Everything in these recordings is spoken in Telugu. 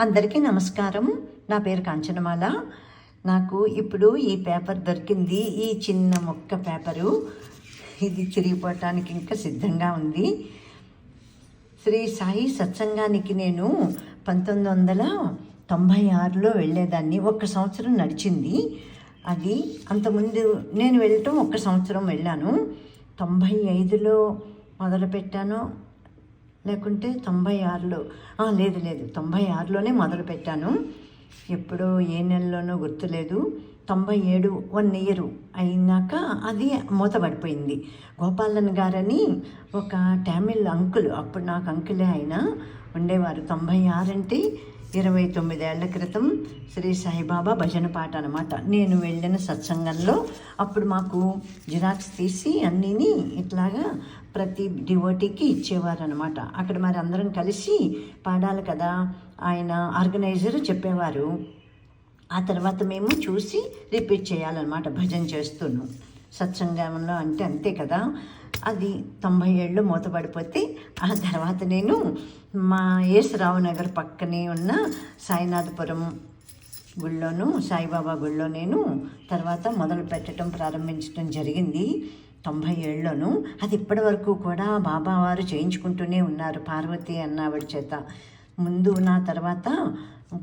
అందరికీ నమస్కారం నా పేరు కాంచనమాల. నాకు ఇప్పుడు ఈ పేపర్ దొరికింది. ఈ చిన్న మొక్క పేపరు. ఇది చిరిగిపోవటానికి ఇంకా సిద్ధంగా ఉంది. శ్రీ సాయి సత్సంగానికి నేను పంతొమ్మిది వందల తొంభై ఆరులో వెళ్ళేదాన్ని. ఒక్క సంవత్సరం నడిచింది. అది అంతకుముందు నేను వెళ్ళటం ఒక్క సంవత్సరం వెళ్ళాను. తొంభై ఐదులో మొదలుపెట్టాను. లేకుంటే తొంభై ఆరులో లేదు లేదు. తొంభై ఆరులోనే మొదలు పెట్టాను. ఎప్పుడో ఏ నెలలోనో గుర్తులేదు. తొంభై ఏడు వన్ ఇయర్ అయినాక అది మూతపడిపోయింది. గోపాలన్ గారని ఒక టామిల్ అంకుల్ అప్పుడు నాకు అంకులే అయినా ఉండేవారు. తొంభై ఆరు అంటే ఇరవై తొమ్మిదేళ్ళ క్రితం శ్రీ సాయిబాబా భజన పాట అనమాట నేను వెళ్ళిన సత్సంగంలో అప్పుడు మాకు జిరాక్స్ తీసి అన్నీని ఇట్లాగా ప్రతి డివోటీకి ఇచ్చేవారు అనమాట అక్కడ మరి అందరం కలిసి పాడాలి కదా ఆయన ఆర్గనైజర్ చెప్పేవారు. ఆ తర్వాత మేము చూసి రిపీట్ చేయాలన్నమాట భజన చేస్తున్నాం సత్సంగంలో అంటే అంతే కదా. అది తొంభై ఏళ్ళు మూతపడిపోతే ఆ తర్వాత నేను మా యేసరావు నగర్ పక్కనే ఉన్న సాయినాథపురం గుళ్ళోను సాయిబాబా గుళ్ళో నేను తర్వాత మొదలు పెట్టడం ప్రారంభించడం జరిగింది తొంభై ఏళ్ళలోను అది ఇప్పటి వరకు కూడా బాబా వారు చేయించుకుంటూనే ఉన్నారు. పార్వతి అన్నావిడ చేత. ముందు నా తర్వాత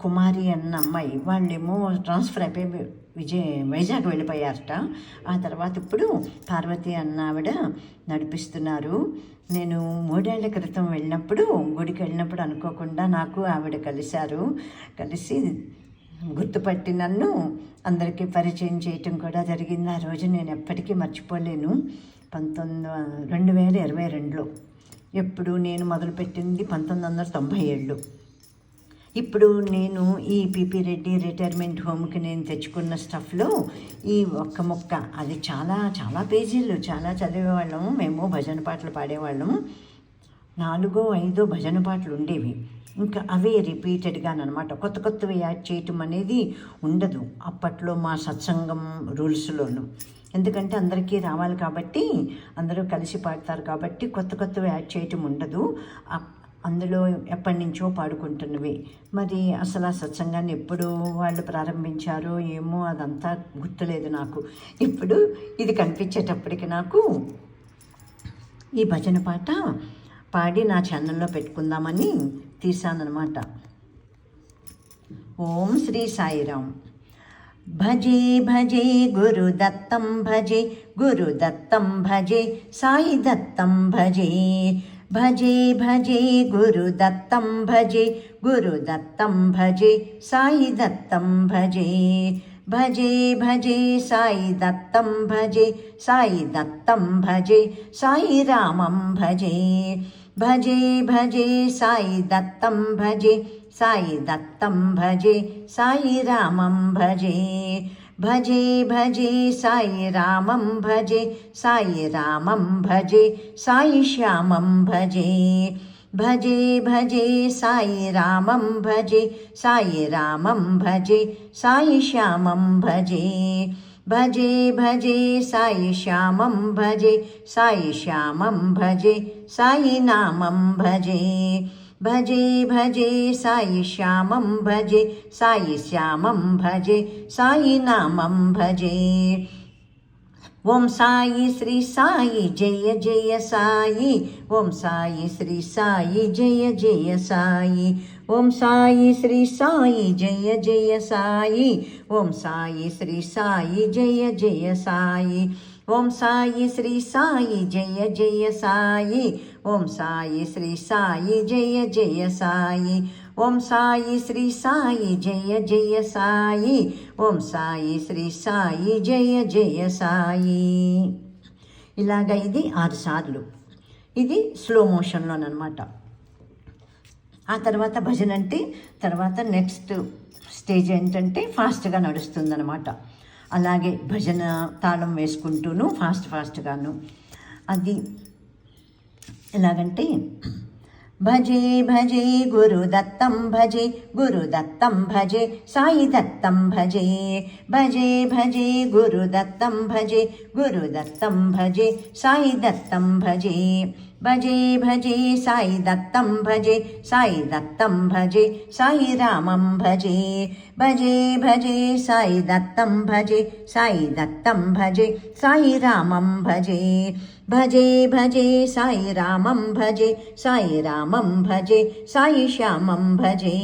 కుమారి అన్న అమ్మాయి వాళ్ళేమో ట్రాన్స్ఫర్ అయిపోయి విజయ్ వైజాగ్ వెళ్ళిపోయారట. ఆ తర్వాత ఇప్పుడు పార్వతి అన్న ఆవిడ నడిపిస్తున్నారు. నేను మూడేళ్ళ క్రితం వెళ్ళినప్పుడు గుడికి వెళ్ళినప్పుడు అనుకోకుండా నాకు ఆవిడ కలిశారు. కలిసి గుర్తుపట్టి నన్ను అందరికీ పరిచయం చేయటం కూడా జరిగింది. ఆ రోజు నేను ఎప్పటికీ మర్చిపోలేను. పంతొమ్మిది రెండు వేల ఇరవై రెండులో. ఎప్పుడు నేను మొదలుపెట్టింది పంతొమ్మిది వందల తొంభై ఏళ్ళు. ఇప్పుడు నేను ఈ పిపి రెడ్డి రిటైర్మెంట్ హోమ్కి నేను తెచ్చుకున్న స్టఫ్లో ఈ ఒక్క మొక్క. అది చాలా చాలా పేజీలు చాలా చదివేవాళ్ళము మేము భజన పాటలు పాడేవాళ్ళము నాలుగో ఐదో భజన పాటలు ఉండేవి. ఇంకా అవే రిపీటెడ్గా అనమాట కొత్త కొత్తవి యాడ్ చేయటం అనేది ఉండదు. అప్పట్లో మా సత్సంగం రూల్స్లోను ఎందుకంటే అందరికీ రావాలి కాబట్టి అందరూ కలిసి పాడతారు కాబట్టి కొత్త కొత్తవి యాడ్ చేయటం ఉండదు. అందులో ఎప్పటి నుంచో పాడుకుంటున్నవి. మరి అసలు ఆ సత్సంగాన్ని ఎప్పుడు వాళ్ళు ప్రారంభించారో ఏమో అదంతా గుర్తులేదు నాకు. ఇప్పుడు ఇది కనిపించేటప్పటికి నాకు ఈ భజన పాట పాడి నా ఛానల్లో పెట్టుకుందామని తీశానన్నమాట. ఓం శ్రీ సాయిరామ్ భజే భజే గురుదత్తం భజే గురుదత్తం భజే సాయి దత్తం భజే भजे भजे गुरुदत्तं भजे गुरुदत्तं भजे, साई दत्तं भजे। भजे भजे, साई दत्तं भजे, साई दत्तं भजे, साई रामं भजे। भजे भजे, साई दत्तं भजे, साई दत्तं भजे, साई रामं भजे। भजे भजे, साई रामं भजे, साई रामं भजे, साई श्यामं भजे। भजे भजे, साई रामं भजे, साई रामं भजे, साई श्यामं भजे। भजे भजे, साई श्यामं भजे, साई श्यामं भजे, साई नामं भजे। भजे भजे, साई श्यामं भजे, साई श्यामं भजे, साई नामं भजे। ओम साई श्री साई, जय जय साई। ओम साई श्री साई, जय जय साई। ओम साई श्री साई, जय जय साई। ओम साई श्री साई, जय जय साई। ఓం సాయి శ్రీ సాయి జయ జయ సాయి. ఓం సాయి శ్రీ సాయి జయ జయ సాయి. ఓం సాయి శ్రీ సాయి జయ జయ సాయి. ఓం సాయి శ్రీ సాయి జయ జయ సాయి. ఇలాగ ఇది ఆరు సార్లు. ఇది స్లో మోషన్లోనమాట ఆ తర్వాత భజన అంటే తర్వాత నెక్స్ట్ స్టేజ్ ఏంటంటే ఫాస్ట్గా నడుస్తుందన్నమాట. అలాగే భజన తాళం వేసుకుంటూను ఫాస్ట్ ఫాస్ట్గాను అది ఎలాగంటే భజే భజే గురుదత్తం భజే గురుదత్తం భజే సాయి దత్తం భజే భజే భజే గురుదత్తం భజే గురుదత్తం భజే సాయి దత్తం భజే భజే భజే సాయి దత్తం భజే సాయి దత్తం భజే సాయి రామం భజే భజే భజే సాయి దత్తం భజే సాయి దత్తం భజే సాయి రామం భజే భజే భజే సాయి రామం భజే సాయి రామం భజే సాయి శ్యామం భజే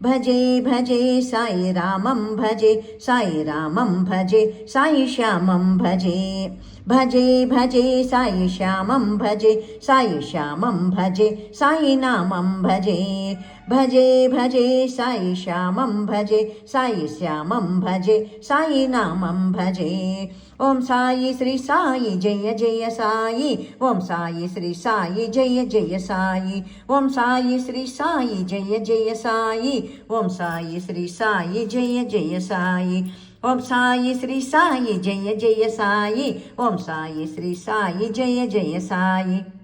భజే భజే సాయి రామం భజే సాయి రామం భజే సాయి శ్యామం భజే భజే భజే సాయి శ్యామం భజే సాయి శ్యామం భజే సాయి నామం భజే भजे भजे, साई श्यामं भजे, साई श्यामं भजे, साई नामं भजे। ॐ साई श्री साई, जय जय साई। ॐ साई श्री साई, जय जय साई। ॐ साई श्री साई, जय जय साई। ॐ साई श्री साई, जय जय साई। ओम साई श्री साई, जय जय साई। ओम साई श्री साई, जय जय साई।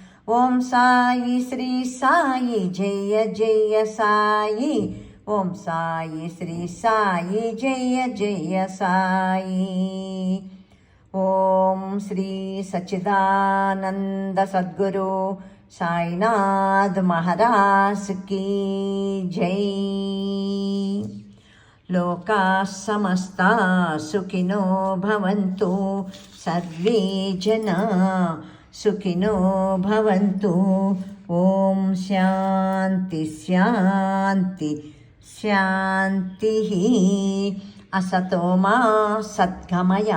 ఓం సాయి శ్రీ సాయి జయ జయ సాయి. ఓం సాయి శ్రీ సాయి జయ జయ సాయి. ఓం శ్రీ సచిదానంద సద్గురు సాయినాథ్ మహారాజ్ కీ జై. లోకా సమస్తా సుఖినో భవంతు. సర్వే జనా सुखिनो भवन्तु। ॐ शान्ति शान्ति, शान्तिः। असतो मा सद्गमय,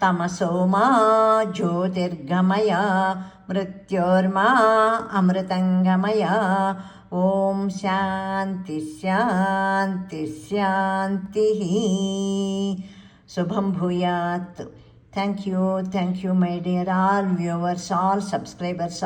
तमसो मा ज्योतिर्गमय, मृत्योर्मा अमृतङ्गमय। ॐ शान्ति शान्ति, शान्तिः। शुभं भूयात्। Thank you, thank you, my dear all viewers, all subscribers.